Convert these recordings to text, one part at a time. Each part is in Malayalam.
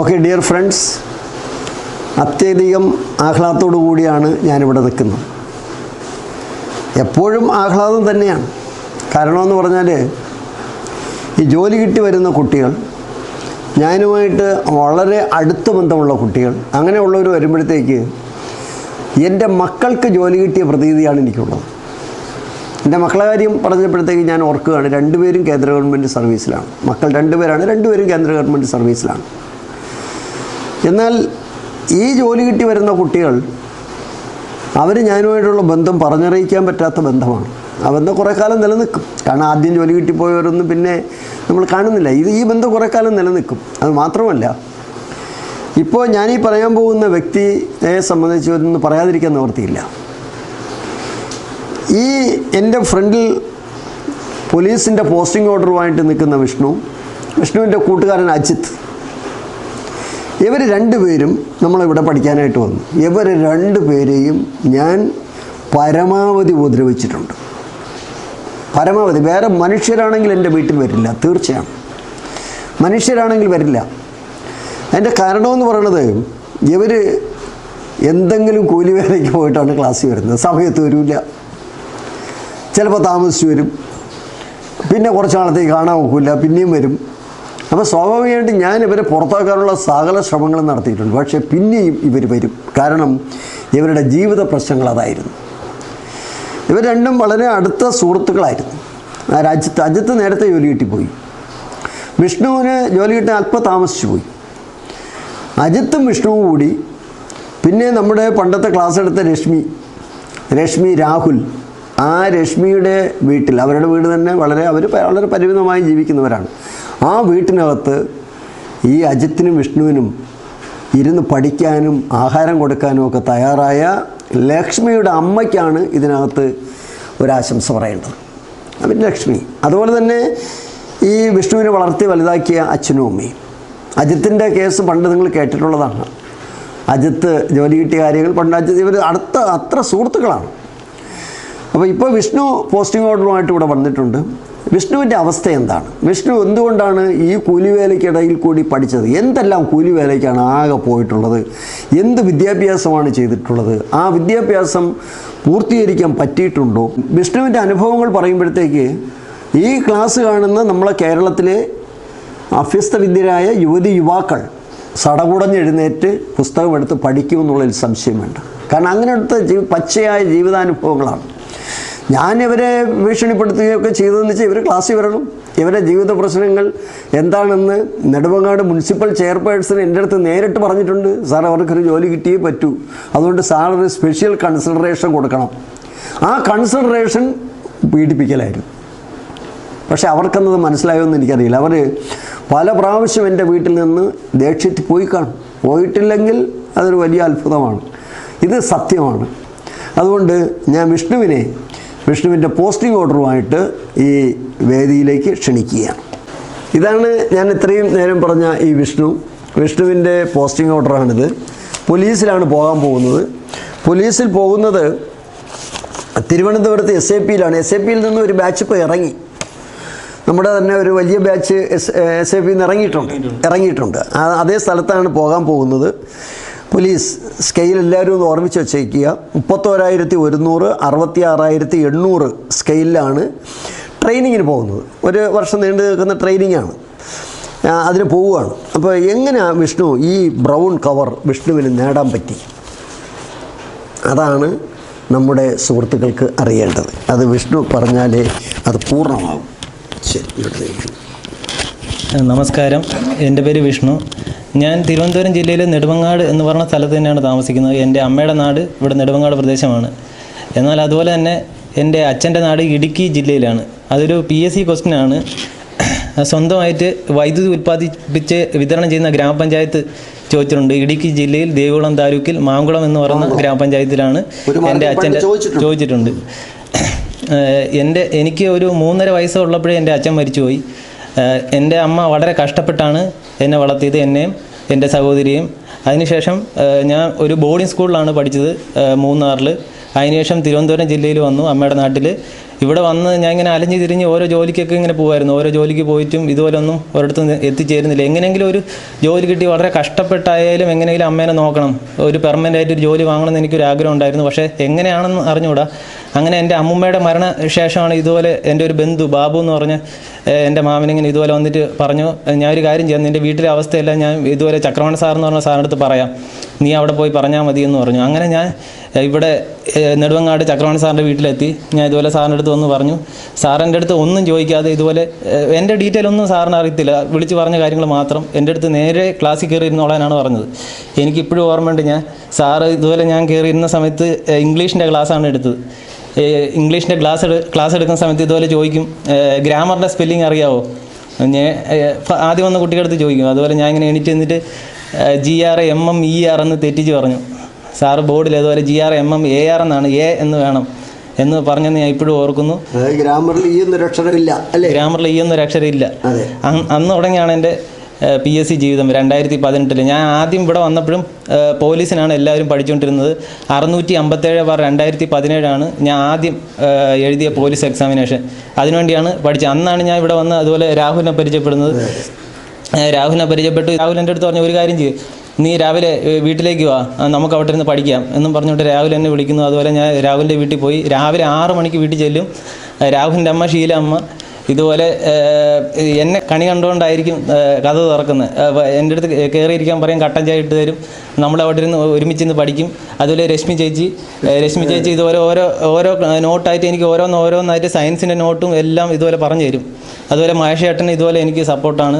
ഓക്കെ ഡിയർ ഫ്രണ്ട്സ് അത്യധികം ആഹ്ലാദത്തോടു കൂടിയാണ് ഞാനിവിടെ നിൽക്കുന്നത്. എപ്പോഴും ആഹ്ലാദം തന്നെയാണ്. കാരണമെന്ന് പറഞ്ഞാൽ ഈ ജോലി കിട്ടി വരുന്ന കുട്ടികൾ ഞാനുമായിട്ട് വളരെ അടുത്ത ബന്ധമുള്ള കുട്ടികൾ അങ്ങനെയുള്ളവർ വരുമ്പോഴത്തേക്ക് എന്റെ മക്കൾക്ക് ജോലി കിട്ടിയ പ്രതീതിയാണ് എനിക്കുള്ളത്. എന്റെ മക്കളെ കാര്യം പറഞ്ഞപ്പോഴത്തേക്ക് ഞാൻ ഓർക്കുകയാണ് രണ്ടുപേരും കേന്ദ്ര ഗവൺമെന്റ് സർവീസിലാണ്. മക്കൾ രണ്ടുപേരാണ് രണ്ടുപേരും കേന്ദ്ര ഗവൺമെന്റ് സർവീസിലാണ്. എന്നാൽ ഈ ജോലി കിട്ടി വരുന്ന കുട്ടികൾ അവർ ഞാനുമായിട്ടുള്ള ബന്ധം പറഞ്ഞറിയിക്കാൻ പറ്റാത്ത ബന്ധമാണ്. ആ ബന്ധം കുറേ കാലം നിലനിൽക്കും. കാരണം ആദ്യം ജോലി കിട്ടിപ്പോയവരൊന്നും പിന്നെ നമ്മൾ കാണുന്നില്ല. ഇത് ഈ ബന്ധം കുറേ കാലം നിലനിൽക്കും. അത് മാത്രമല്ല ഇപ്പോൾ ഞാനീ പറയാൻ പോകുന്ന വ്യക്തിയെ സംബന്ധിച്ച് ഒന്നും പറയാതിരിക്കാൻ നിവർത്തിയില്ല ഈ എന്റെ ഫ്രണ്ടിൽ പോലീസിന്റെ പോസ്റ്റിംഗ് ഓർഡറുമായിട്ട് നിൽക്കുന്ന വിഷ്ണു വിഷ്ണുവിന്റെ കൂട്ടുകാരൻ അജിത്ത്. ഇവർ രണ്ടുപേരും നമ്മളിവിടെ പഠിക്കാനായിട്ട് വന്നു. ഇവർ രണ്ടുപേരെയും ഞാൻ പരമാവധി ഉപദ്രവിച്ചിട്ടുണ്ട്. പരമാവധി. വേറെ മനുഷ്യരാണെങ്കിൽ എന്റെ വീട്ടിൽ വരില്ല തീർച്ചയാണ്. മനുഷ്യരാണെങ്കിൽ വരില്ല. അതിന്റെ കാരണമെന്ന് പറയണത് ഇവർ എന്തെങ്കിലും കൂലി വേലയ്ക്ക് പോയിട്ടാണ് ക്ലാസ്സിൽ വരുന്നത്. സമയത്ത് വരില്ല ചിലപ്പോൾ താമസിച്ച് വരും. പിന്നെ കുറച്ച് നാളത്തേക്ക് കാണാൻ ഒക്കില്ല. പിന്നെയും വരും. അപ്പോൾ സ്വാഭാവികമായിട്ട് ഞാൻ ഇവരെ പുറത്താക്കാനുള്ള സകല ശ്രമങ്ങളും നടത്തിയിട്ടുണ്ട്. പക്ഷേ പിന്നെയും ഇവർ വരും. കാരണം ഇവരുടെ ജീവിത പ്രശ്നങ്ങൾ അതായിരുന്നു. ഇവർ രണ്ടും വളരെ അടുത്ത സുഹൃത്തുക്കളായിരുന്നു. രാജ്യത്ത് അജിത്ത് നേരത്തെ ജോലി കിട്ടിപ്പോയി. വിഷ്ണുവിന് ജോലി കിട്ടാൻ അല്പം താമസിച്ചു പോയി. അജിത്തും വിഷ്ണുവും കൂടി പിന്നെ നമ്മുടെ പണ്ടത്തെ ക്ലാസ് എടുത്ത രശ്മി രശ്മി രാഹുൽ. ആ രശ്മിയുടെ വീട്ടിൽ അവരുടെ വീട് തന്നെ വളരെ അവർ വളരെ പരിമിതമായി ജീവിക്കുന്നവരാണ്. ആ വീട്ടിനകത്ത് ഈ അജിത്തിനും വിഷ്ണുവിനും ഇരുന്ന് പഠിക്കാനും ആഹാരം കൊടുക്കാനും ഒക്കെ തയ്യാറായ ലക്ഷ്മിയുടെ അമ്മയ്ക്കാണ് ഇതിനകത്ത് ഒരാശംസ പറയേണ്ടത്. അവൻ ലക്ഷ്മി. അതുപോലെ തന്നെ ഈ വിഷ്ണുവിനെ വളർത്തി വലുതാക്കിയ അച്ഛനും അമ്മയും. അജിത്തിന്റെ കേസ് പണ്ട് നിങ്ങൾ കേട്ടിട്ടുള്ളതാണ്. അജിത്ത് ജോലി കിട്ടിയ കാര്യങ്ങൾ പണ്ട് അജിത്ത് ഇവർ അടുത്ത അത്ര സുഹൃത്തുക്കളാണ്. അപ്പോൾ ഇപ്പോൾ വിഷ്ണു പോസ്റ്റിംഗ് ഓർഡറുമായിട്ട് ഇവിടെ വന്നിട്ടുണ്ട്. വിഷ്ണുവിന്റെ അവസ്ഥ എന്താണ്? വിഷ്ണു എന്തുകൊണ്ടാണ് ഈ കൂലിവേലയ്ക്കിടയിൽ കൂടി പഠിച്ചത്? എന്തെല്ലാം കൂലിവേലയ്ക്കാണ് ആകെ പോയിട്ടുള്ളത്? എന്ത് വിദ്യാഭ്യാസമാണ് ചെയ്തിട്ടുള്ളത്? ആ വിദ്യാഭ്യാസം പൂർത്തീകരിക്കാൻ പറ്റിയിട്ടുണ്ടോ? വിഷ്ണുവിന്റെ അനുഭവങ്ങൾ പറയുമ്പോഴത്തേക്ക് ഈ ക്ലാസ് കാണുന്ന നമ്മളെ കേരളത്തിലെ അഭ്യസ്തവിദ്യരായ യുവതി യുവാക്കൾ സടകുടഞ്ഞെഴുന്നേറ്റ് പുസ്തകമെടുത്ത് പഠിക്കുമെന്നുള്ളതിൽ സംശയം വേണ്ട കാരണം അങ്ങനെയുള്ള ജീ പച്ചയായ ജീവിതാനുഭവങ്ങളാണ്. ഞാൻ ഇവരെ ഭീഷണിപ്പെടുത്തുകയൊക്കെ ചെയ്തതെന്ന് വെച്ചാൽ ഇവർ ക്ലാസ്സിൽ വരണം. ഇവരെ ജീവിത പ്രശ്നങ്ങൾ എന്താണെന്ന് നെടുമങ്ങാട് മുനിസിപ്പൽ ചെയർപേഴ്സൺ എന്റെ അടുത്ത് നേരിട്ട് പറഞ്ഞിട്ടുണ്ട്. സാർ അവർക്കൊരു ജോലി കിട്ടിയേ പറ്റൂ. അതുകൊണ്ട് ഒരു സ്പെഷ്യൽ കൺസിഡറേഷൻ കൊടുക്കണം. ആ കൺസിഡറേഷൻ പീഡിപ്പിക്കലായിരുന്നു. പക്ഷെ അവർക്കെന്നത് മനസ്സിലായോന്ന് എനിക്കറിയില്ല. അവർ പല പ്രാവശ്യം എന്റെ വീട്ടിൽ നിന്ന് ദേഷ്യത്തിൽ പോയി കാണും. പോയിട്ടില്ലെങ്കിൽ അതൊരു വലിയ അത്ഭുതമാണ്. ഇത് സത്യമാണ്. അതുകൊണ്ട് ഞാൻ വിഷ്ണുവിനെ വിഷ്ണുവിന്റെ പോസ്റ്റിംഗ് ഓർഡറുമായിട്ട് ഈ വേദിയിലേക്ക് ക്ഷണിക്കുകയാണ്. ഇതാണ് ഞാൻ ഇത്രയും നേരം പറഞ്ഞ ഈ വിഷ്ണു. വിഷ്ണുവിന്റെ പോസ്റ്റിംഗ് ഓർഡറാണിത്. പോലീസിലാണ് പോകാൻ പോകുന്നത്. പോലീസിൽ പോകുന്നത് തിരുവനന്തപുരത്ത് എസ് എ പിയിലാണ് എസ് എ പിയിൽ നിന്ന് ഒരു ബാച്ച് ഇപ്പോൾ ഇറങ്ങി. നമ്മുടെ തന്നെ ഒരു വലിയ ബാച്ച് എസ് എസ് എ പിയിൽ നിന്ന് ഇറങ്ങിയിട്ടുണ്ട്. ഇറങ്ങിയിട്ടുണ്ട്. അതേ സ്ഥലത്താണ് പോകാൻ പോകുന്നത്. പോലീസ് സ്കെയിൽ എല്ലാവരും ഒന്ന് ഓർമ്മിച്ച് വെച്ചേക്കുക. മുപ്പത്തോരായിരത്തി ഒരുന്നൂറ് അറുപത്തി ആറായിരത്തി എണ്ണൂറ് സ്കെയിലാണ് ട്രെയിനിങ്ങിന് പോകുന്നത്. ഒരു വർഷം നീണ്ടു നിൽക്കുന്ന ട്രെയിനിങ്ങാണ് അതിന് പോവുകയാണ്. അപ്പോൾ എങ്ങനെയാണ് വിഷ്ണു ഈ ബ്രൗൺ കവർ വിഷ്ണുവിന് നേടാൻ പറ്റി? അതാണ് നമ്മുടെ സുഹൃത്തുക്കൾക്ക് അറിയേണ്ടത്. അത് വിഷ്ണു പറഞ്ഞാലേ അത് പൂർണമാകും ശരി നമസ്കാരം. എന്റെ പേര് വിഷ്ണു. ഞാൻ തിരുവനന്തപുരം ജില്ലയിലെ നെടുമങ്ങാട് എന്ന് പറഞ്ഞ സ്ഥലത്ത് തന്നെയാണ് താമസിക്കുന്നത്. എന്റെ അമ്മയുടെ നാട് ഇവിടെ നെടുമങ്ങാട് പ്രദേശമാണ്. എന്നാൽ അതുപോലെ തന്നെ എന്റെ അച്ഛന്റെ നാട് ഇടുക്കി ജില്ലയിലാണ്. അതൊരു പി എസ് സി ക്വസ്റ്റ്യനാണ് സ്വന്തമായിട്ട് വൈദ്യുതി ഉൽപ്പാദിപ്പിച്ച് വിതരണം ചെയ്യുന്ന ഗ്രാമപഞ്ചായത്ത് ചോദിച്ചിട്ടുണ്ട്. ഇടുക്കി ജില്ലയിൽ ദേവികുളം താലൂക്കിൽ മാങ്കുളം എന്ന് പറയുന്ന ഗ്രാമപഞ്ചായത്തിലാണ് എന്റെ അച്ഛന്റെ ചോദിച്ചിട്ടുണ്ട്. എന്റെ എനിക്ക് ഒരു മൂന്നര വയസ്സുള്ളപ്പോഴേ എന്റെ അച്ഛൻ മരിച്ചുപോയി. എന്റെ അമ്മ വളരെ കഷ്ടപ്പെട്ടാണ് എന്നെ വളർത്തിയത് എന്നെയും എന്റെ സഹോദരിയും അതിനുശേഷം ഞാൻ ഒരു ബോർഡിംഗ് സ്കൂളിലാണ് പഠിച്ചത് മൂന്നാറിൽ അതിനുശേഷം തിരുവനന്തപുരം ജില്ലയിൽ വന്നു. അമ്മയുടെ നാട്ടിൽ ഇവിടെ വന്ന് ഞാൻ ഇങ്ങനെ അലഞ്ഞു തിരിഞ്ഞ് ഓരോ ജോലിക്കൊക്കെ ഇങ്ങനെ പോകുമായിരുന്നു ഓരോ ജോലിക്ക് പോയിട്ടും ഇതുപോലെ ഒന്നും ഒരിടത്തും എത്തിച്ചേരുന്നില്ല. എങ്ങനെയെങ്കിലും ഒരു ജോലി കിട്ടി വളരെ കഷ്ടപ്പെട്ടായാലും എങ്ങനെയെങ്കിലും അമ്മേനെ നോക്കണം. ഒരു പെർമനന്റ് ആയിട്ട് ഒരു ജോലി വാങ്ങണം വാങ്ങണമെന്ന് എനിക്കൊരു ആഗ്രഹം ഉണ്ടായിരുന്നു. പക്ഷേ എങ്ങനെയാണെന്ന് അറിഞ്ഞുകൂടാ അങ്ങനെ എന്റെ അമ്മുമ്മയുടെ മരണ ശേഷമാണ് ഇതുപോലെ എന്റെ ഒരു ബന്ധു ബാബു എന്ന് പറഞ്ഞ് എന്റെ മാമനിങ്ങനെ ഇതുപോലെ വന്നിട്ട് പറഞ്ഞു ഞാൻ ഒരു കാര്യം ചെയ്യാം. നിന്റെ വീട്ടിലെ അവസ്ഥയെല്ലാം ഞാൻ ഇതുപോലെ ചക്രവാണ സാർ എന്ന് പറഞ്ഞ സാറിന്റെ അടുത്ത് പറയാം. നീ അവിടെ പോയി പറഞ്ഞാൽ മതി എന്ന് പറഞ്ഞു. അങ്ങനെ ഞാൻ ഇവിടെ നെടുവങ്ങാട് ചക്രവാണി സാറിന്റെ വീട്ടിലെത്തി. ഞാൻ ഇതുപോലെ സാറിന്റെ അടുത്ത് വന്ന് പറഞ്ഞു. സാറിന്റെ അടുത്ത് ഒന്നും ചോദിക്കാതെ ഇതുപോലെ എന്റെ ഡീറ്റെയിൽ ഒന്നും സാറിന് അറിയത്തില്ല. വിളിച്ച് പറഞ്ഞ കാര്യങ്ങൾ മാത്രം എന്റെ അടുത്ത് നേരെ ക്ലാസ്സിൽ കയറി ഇരുന്നോളാനാണ് പറഞ്ഞത്. എനിക്കിപ്പോഴും ഓർമ്മയുണ്ട് ഞാൻ. സാറ് ഇതുപോലെ ഞാൻ കയറി ഇരുന്ന സമയത്ത് ഇംഗ്ലീഷിന്റെ ക്ലാസ്സാണ് എടുത്തത്. ഇംഗ്ലീഷിന്റെ ക്ലാസ് ക്ലാസ് എടുക്കുന്ന സമയത്ത് ഇതുപോലെ ചോദിക്കും ഗ്രാമറിന്റെ സ്പെല്ലിംഗ് അറിയാവോ? ഞാൻ ആദ്യം വന്ന കുട്ടികളുടെ ചോദിക്കും. അതുപോലെ ഞാൻ ഇങ്ങനെ എണീറ്റ് നിന്നിട്ട് G R M M E R എന്ന് തെറ്റിച്ച് പറഞ്ഞു. സാറ് ബോർഡിൽ അതുപോലെ G R M M A R എന്നാണ് എ എന്ന് വേണം എന്ന് പറഞ്ഞെന്ന് ഞാൻ ഇപ്പോഴും ഓർക്കുന്നു. ഗ്രാമറിൽ ഈ എന്നൊരു അക്ഷരമില്ല അല്ലേ? ഗ്രാമറിൽ ഈ എന്നൊരു അന്ന് തുടങ്ങിയാണ് എന്റെ പി എസ് സി ജീവിതം രണ്ടായിരത്തി പതിനെട്ടിൽ ഞാൻ ആദ്യം ഇവിടെ വന്നപ്പോഴും പോലീസിനാണ് എല്ലാവരും പഠിച്ചുകൊണ്ടിരുന്നത്. അറുന്നൂറ്റി അമ്പത്തേഴ് ബാർ രണ്ടായിരത്തി പതിനേഴാണ് ഞാൻ ആദ്യം എഴുതിയ പോലീസ് എക്സാമിനേഷൻ. അതിനുവേണ്ടിയാണ് പഠിച്ചത്. അന്നാണ് ഞാൻ ഇവിടെ വന്ന് അതുപോലെ രാഹുലിനെ പരിചയപ്പെടുന്നത്. രാഹുലിനെ പരിചയപ്പെട്ടു. രാഹുൽ എന്റെ അടുത്ത് പറഞ്ഞ ഒരു കാര്യം ചെയ്യും. നീ രാവിലെ വീട്ടിലേക്ക് വാ. നമുക്ക് അവിടെ ഇരുന്ന് പഠിക്കാം എന്നും പറഞ്ഞിട്ട് രാഹുൽ എന്നെ വിളിക്കുന്നു. അതുപോലെ ഞാൻ രാഹുലിന്റെ വീട്ടിൽ പോയി. രാവിലെ ആറ് മണിക്ക് വീട്ടിൽ ചെല്ലും. രാഹുലിന്റെ അമ്മ ഷീല അമ്മ ഇതുപോലെ എന്നെ കണി കണ്ടുകൊണ്ടായിരിക്കും കഥ തുറക്കുന്നത് എന്റെ അടുത്ത് കയറിയിരിക്കാൻ പറയും കട്ടൻ ചായ ഇട്ട് തരും. നമ്മൾ അവിടെ ഇരുന്ന് ഒരുമിച്ച് നിന്ന് പഠിക്കും. അതുപോലെ രശ്മി ചേച്ചി രശ്മി ചേച്ചി ഇതുപോലെ ഓരോ ഓരോ നോട്ടായിട്ട് എനിക്ക് ഓരോന്ന് ഓരോന്നായിട്ട് സയൻസിന്റെ നോട്ടും എല്ലാം ഇതുപോലെ പറഞ്ഞു തരും. അതുപോലെ മഹേഷേട്ടൻ ഇതുപോലെ എനിക്ക് സപ്പോർട്ടാണ്.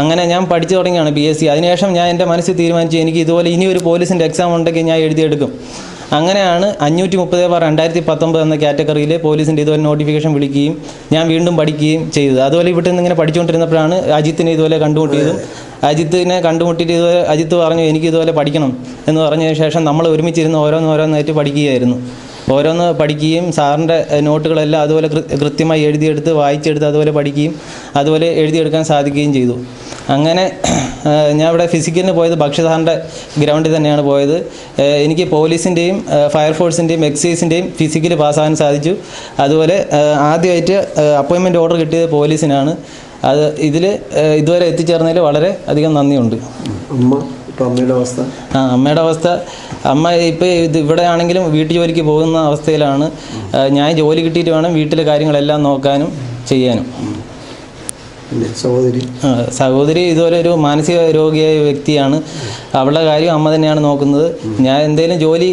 അങ്ങനെ ഞാൻ പഠിച്ചു തുടങ്ങിയാണ് ബി എസ് സി അതിനുശേഷം ഞാൻ എന്റെ മനസ്സിൽ തീരുമാനിച്ചു എനിക്ക് ഇതുപോലെ ഇനി ഒരു പോലീസിന്റെ എക്സാം ഉണ്ടെങ്കിൽ ഞാൻ എഴുതിയെടുക്കും. അങ്ങനെയാണ് അഞ്ഞൂറ്റി മുപ്പത് ബാർ രണ്ടായിരത്തി പത്തൊമ്പത് എന്ന കാറ്റഗറിയിൽ പോലീസിന്റെ ഇതുപോലെ നോട്ടിഫിക്കേഷൻ വിളിക്കുകയും ഞാൻ വീണ്ടും പഠിക്കുകയും ചെയ്തത്. അതുപോലെ ഇവിടെ നിന്ന് ഇങ്ങനെ പഠിച്ചുകൊണ്ടിരുന്നപ്പോഴാണ് അജിത്തിനെ ഇതുപോലെ കണ്ടുമുട്ടിയതും അജിത്തിനെ കണ്ടുമുട്ടിയിട്ട് ഇതുപോലെ അജിത്ത് പറഞ്ഞു എനിക്ക് ഇതുപോലെ പഠിക്കണം എന്ന് പറഞ്ഞതിന് ശേഷം നമ്മൾ ഒരുമിച്ചിരുന്ന് ഓരോന്ന് ഓരോന്നായിട്ട് പഠിക്കുകയായിരുന്നു. ഓരോന്ന് പഠിക്കുകയും സാറിന്റെ നോട്ടുകളെല്ലാം അതുപോലെ കൃത്യമായി എഴുതിയെടുത്ത് വായിച്ചെടുത്ത് അതുപോലെ പഠിക്കുകയും അതുപോലെ എഴുതിയെടുക്കാൻ സാധിക്കുകയും ചെയ്തു. അങ്ങനെ ഞാൻ ഇവിടെ ഫിസിക്കലിന് പോയത് ഭക്ഷ്യസാറിന്റെ ഗ്രൗണ്ടിൽ തന്നെയാണ് പോയത്. എനിക്ക് പോലീസിന്റെയും ഫയർഫോഴ്സിന്റെയും എക്സൈസിന്റെയും ഫിസിക്കൽ പാസ്സാകാൻ സാധിച്ചു. അതുപോലെ ആദ്യമായിട്ട് അപ്പോയിൻമെന്റ് ഓർഡർ കിട്ടിയത് പോലീസിനാണ്. അത് ഇതിൽ ഇതുവരെ എത്തിച്ചേർന്നതിൽ വളരെ അധികം നന്ദിയുണ്ട്. അമ്മയുടെ അവസ്ഥ? ആ അമ്മയുടെ അവസ്ഥ. അമ്മ ഇപ്പോൾ ഇത് ഇവിടെ ആണെങ്കിലും വീട്ടു ജോലിക്ക് പോകുന്ന അവസ്ഥയിലാണ്. ഞാൻ ജോലി കിട്ടിയിട്ട് വേണം വീട്ടിലെ കാര്യങ്ങളെല്ലാം നോക്കാനും ചെയ്യാനും. സഹോദരി? സഹോദരി ഇതുപോലെ ഒരു മാനസിക രോഗിയായ വ്യക്തിയാണ്. അവളുടെ കാര്യം അമ്മ തന്നെയാണ് നോക്കുന്നത്. ഞാൻ എന്തെങ്കിലും ജോലി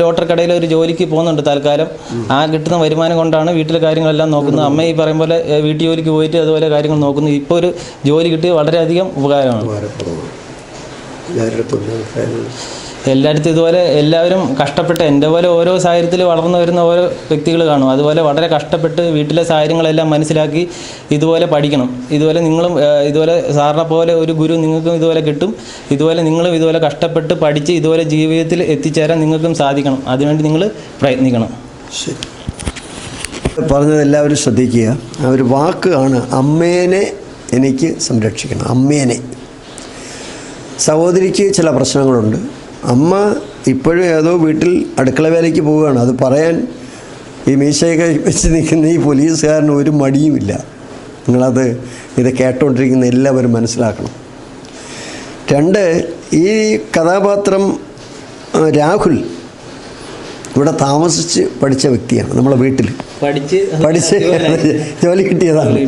ലോട്ടറി കടയിൽ ഒരു ജോലിക്ക് പോകുന്നുണ്ട് തൽക്കാലം. ആ കിട്ടുന്ന വരുമാനം കൊണ്ടാണ് വീട്ടിലെ കാര്യങ്ങളെല്ലാം നോക്കുന്നത്. അമ്മ ഈ പറയും പോലെ വീട്ടു ജോലിക്ക് പോയിട്ട് അതുപോലെ കാര്യങ്ങൾ നോക്കുന്നു. ഇപ്പോൾ ഒരു ജോലി കിട്ടി വളരെയധികം ഉപകാരമാണ് ഉപകാരപ്രദമാണ് എല്ലാവരുടെ അടുത്തും ഒരു അഭിപ്രായങ്ങൾ എല്ലായിടത്തും ഇതുപോലെ എല്ലാവരും കഷ്ടപ്പെട്ട് എന്റെ പോലെ ഓരോ സാഹചര്യത്തിൽ വളർന്നു വരുന്ന ഓരോ വ്യക്തികൾ കാണും. അതുപോലെ വളരെ കഷ്ടപ്പെട്ട് വീട്ടിലെ സാഹചര്യങ്ങളെല്ലാം മനസ്സിലാക്കി ഇതുപോലെ പഠിക്കണം. ഇതുപോലെ നിങ്ങളും ഇതുപോലെ സാറിനെ പോലെ ഒരു ഗുരു നിങ്ങൾക്കും ഇതുപോലെ കിട്ടും. ഇതുപോലെ നിങ്ങളും ഇതുപോലെ കഷ്ടപ്പെട്ട് പഠിച്ച് ഇതുപോലെ ജീവിതത്തിൽ എത്തിച്ചേരാൻ നിങ്ങൾക്കും സാധിക്കണം. അതിനുവേണ്ടി നിങ്ങൾ പ്രയത്നിക്കണം. ശരി. പറഞ്ഞത് എല്ലാവരും ശ്രദ്ധിക്കുക. ആ ഒരു വാക്കാണ് അമ്മേനെ എനിക്ക് സംരക്ഷിക്കണം. അമ്മേനെ. സഹോദരിക്ക് ചില പ്രശ്നങ്ങളുണ്ട്. അമ്മ ഇപ്പോഴും ഏതോ വീട്ടിൽ അടുക്കള വേലയ്ക്ക് പോവുകയാണ്. അത് പറയാൻ ഈ മീശയൊക്കെ വെച്ച് നിൽക്കുന്ന ഈ പോലീസുകാരന് ഒരു മടിയുമില്ല. നിങ്ങളത് ഇത് കേട്ടുകൊണ്ടിരിക്കുന്ന എല്ലാവരും മനസ്സിലാക്കണം. രണ്ട് ഈ കഥാപാത്രം രാഹുൽ ഇവിടെ താമസിച്ച് പഠിച്ച വ്യക്തിയാണ്. നമ്മളെ വീട്ടിൽ പഠിച്ച് പഠിച്ച് ജോലി കിട്ടിയതാണ്.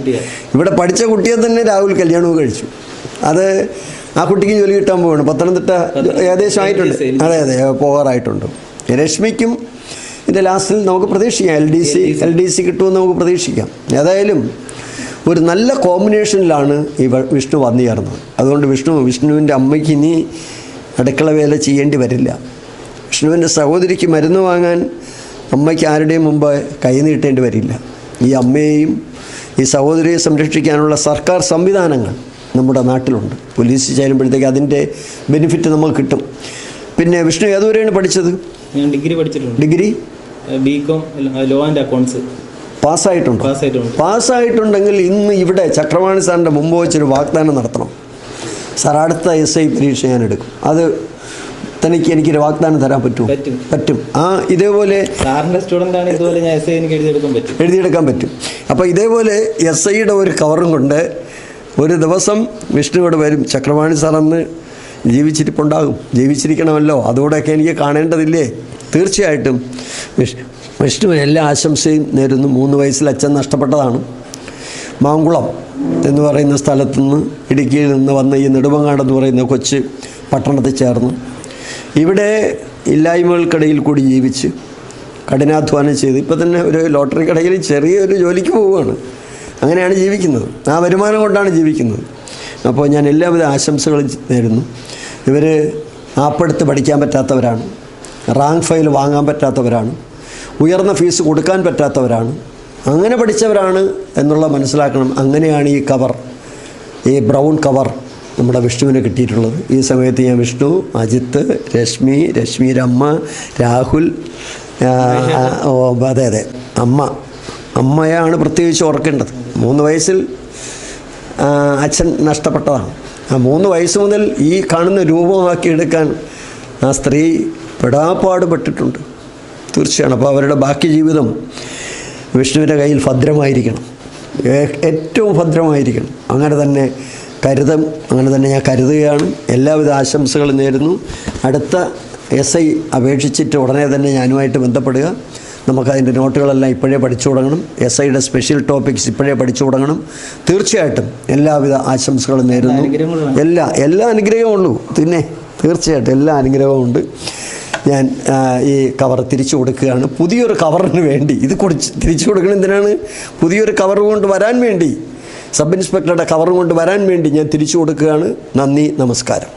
ഇവിടെ പഠിച്ച കുട്ടിയെ തന്നെ രാഹുൽ കല്യാണവും കഴിച്ചു. അത് ആ കുട്ടിക്ക് ജോലി കിട്ടാൻ പോവാണ്. പത്തനംതിട്ട ഏകദേശം ആയിട്ടുണ്ട്. അതെ അതെ പോകാറായിട്ടുണ്ട്. രശ്മിക്കും ഇതിന്റെ ലാസ്റ്റിൽ നമുക്ക് പ്രതീക്ഷിക്കാം. L D C L D C. കിട്ടുമെന്ന് നമുക്ക് പ്രതീക്ഷിക്കാം. ഏതായാലും ഒരു നല്ല കോമ്പിനേഷനിലാണ് ഈ വിഷ്ണു വന്നു ചേർന്നത്. അതുകൊണ്ട് വിഷ്ണു വിഷ്ണുവിന്റെ അമ്മയ്ക്ക് ഇനി അടുക്കള വേല ചെയ്യേണ്ടി വരില്ല. വിഷ്ണുവിന്റെ സഹോദരിക്ക് മരുന്ന് വാങ്ങാൻ അമ്മയ്ക്ക് ആരുടെയും മുമ്പ് കൈ നീട്ടേണ്ടി വരില്ല. ഈ അമ്മയെയും ഈ സഹോദരിയെ സംരക്ഷിക്കാനുള്ള സർക്കാർ സംവിധാനങ്ങൾ നമ്മുടെ നാട്ടിലുണ്ട്. പോലീസ് ചേരുമ്പോഴത്തേക്ക് അതിന്റെ ബെനിഫിറ്റ് നമുക്ക് കിട്ടും. പിന്നെ വിഷ്ണു ഏതുവരെയാണ് പഠിച്ചത്? ഞാൻ ഡിഗ്രി പഠിച്ചിട്ടുണ്ട്. Degree? B com law and accounts പാസ്സായിട്ടുണ്ടോ. പാസ്സായിട്ടുണ്ട്. പാസ്സായിട്ടുണ്ടെങ്കിൽ ഇന്ന് ഇവിടെ ചക്രവാണി സാറിന്റെ മുമ്പ് വെച്ചൊരു വാഗ്ദാനം നടത്തണം. സാർ അടുത്ത എസ് ഐ പരീക്ഷ ഞാൻ എടുക്കും. അത് തനിക്ക് എനിക്കൊരു വാഗ്ദാനം തരാൻ പറ്റുമോ? പറ്റും. പറ്റും. ആ ഇതേപോലെ സാറിന്റെ സ്റ്റുഡന്റ് ആണ് ഇതുപോലെ ഞാൻ എസ് ഐ എനിക്ക് എഴുതിയെടുക്കാൻ പറ്റും. എഴുതിയെടുക്കാൻ പറ്റും. അപ്പോൾ ഇതേപോലെ എസ് ഐയുടെ ഒരു കവറും കൊണ്ട് ഒരു ദിവസം വിഷ്ണു ഇവിടെ വരും ചക്രവാണി സാർ ജീവിച്ചിരിപ്പുണ്ടാകും ജീവിച്ചിരിക്കണമല്ലോ അതുകൂടെയൊക്കെ എനിക്ക് കാണേണ്ടതില്ലേ? തീർച്ചയായിട്ടും. വിഷ് വിഷ്ണു എല്ലാ ആശംസയും നേരുന്നു. മൂന്ന് വയസ്സിൽ അച്ഛൻ നഷ്ടപ്പെട്ടതാണ്. മാങ്കുളം എന്ന് പറയുന്ന സ്ഥലത്തുനിന്ന് ഇടുക്കിയിൽ നിന്ന് വന്ന ഈ നെടുമങ്ങാട് എന്ന് പറയുന്ന കൊച്ച് പട്ടണത്തിൽ ചേർന്നു. ഇവിടെ ഇല്ലായ്മകൾക്കിടയിൽ കൂടി ജീവിച്ച് കഠിനാധ്വാനം ചെയ്ത് ഇപ്പം തന്നെ ഒരു ലോട്ടറി കടയിൽ ചെറിയൊരു ജോലിക്ക് പോവുകയാണ്. അങ്ങനെയാണ് ജീവിക്കുന്നത്. ആ വരുമാനം കൊണ്ടാണ് ജീവിക്കുന്നത്. അപ്പോൾ ഞാൻ എല്ലാവിധ ആശംസകളും നേരുന്നു. ഇവർ ആപ്പെടുത്ത് പഠിക്കാൻ പറ്റാത്തവരാണ്. റാങ്ക് ഫയൽ വാങ്ങാൻ പറ്റാത്തവരാണ്. ഉയർന്ന ഫീസ് കൊടുക്കാൻ പറ്റാത്തവരാണ്. അങ്ങനെ പഠിച്ചവരാണ് എന്നുള്ള മനസ്സിലാക്കണം. അങ്ങനെയാണ് ഈ കവർ ഈ ബ്രൗൺ കവർ നമ്മുടെ വിഷ്ണുവിന് കിട്ടിയിട്ടുള്ളത്. ഈ സമയത്ത് ഞാൻ വിഷ്ണു അജിത്ത് രശ്മി രശ്മിയുടെ അമ്മ രാഹുൽ അതെ അതെ അമ്മ. അമ്മയാണ് പ്രത്യേകിച്ച് ഓർക്കേണ്ടത്. മൂന്ന് വയസ്സിൽ അച്ഛൻ നഷ്ടപ്പെട്ടതാണ്. ആ മൂന്ന് വയസ്സ് മുതൽ ഈ കാണുന്ന രൂപമാക്കി എടുക്കാൻ ആ സ്ത്രീ പെടാപ്പാടുപെട്ടിട്ടുണ്ട് തീർച്ചയാണ്. അപ്പോൾ അവരുടെ ബാക്കി ജീവിതം വിഷ്ണുവിന്റെ കയ്യിൽ ഭദ്രമായിരിക്കണം. ഏറ്റവും ഭദ്രമായിരിക്കണം. അങ്ങനെ തന്നെ കരുതം അങ്ങനെ തന്നെ ഞാൻ കരുതുകയാണ്. എല്ലാവിധ ആശംസകളും നേരുന്നു. അടുത്ത എസ് ഐ അപേക്ഷിച്ചിട്ട് ഉടനെ തന്നെ ഞാനുമായിട്ട് ബന്ധപ്പെടുക. നമുക്കതിന്റെ നോട്ടുകളെല്ലാം ഇപ്പോഴേ പഠിച്ചു തുടങ്ങണം. എസ് ഐയുടെ സ്പെഷ്യൽ ടോപ്പിക്സ് ഇപ്പോഴേ പഠിച്ചു തുടങ്ങണം. തീർച്ചയായിട്ടും എല്ലാവിധ ആശംസകളും നേരുന്നു. എല്ലാ എല്ലാ അനുഗ്രഹവും ഉള്ളൂ. പിന്നെ തീർച്ചയായിട്ടും എല്ലാ അനുഗ്രഹവും ഉണ്ട്. ഞാൻ ഈ കവർ തിരിച്ചു കൊടുക്കുകയാണ്. പുതിയൊരു കവറിന് വേണ്ടി. ഇത് കുടിച്ച് തിരിച്ചു കൊടുക്കണം എന്തിനാണ്? പുതിയൊരു കവർ കൊണ്ട് വരാൻ വേണ്ടി. സബ് ഇൻസ്പെക്ടറുടെ കവർ കൊണ്ട് വരാൻ വേണ്ടി ഞാൻ തിരിച്ചു കൊടുക്കുകയാണ്. നന്ദി നമസ്കാരം.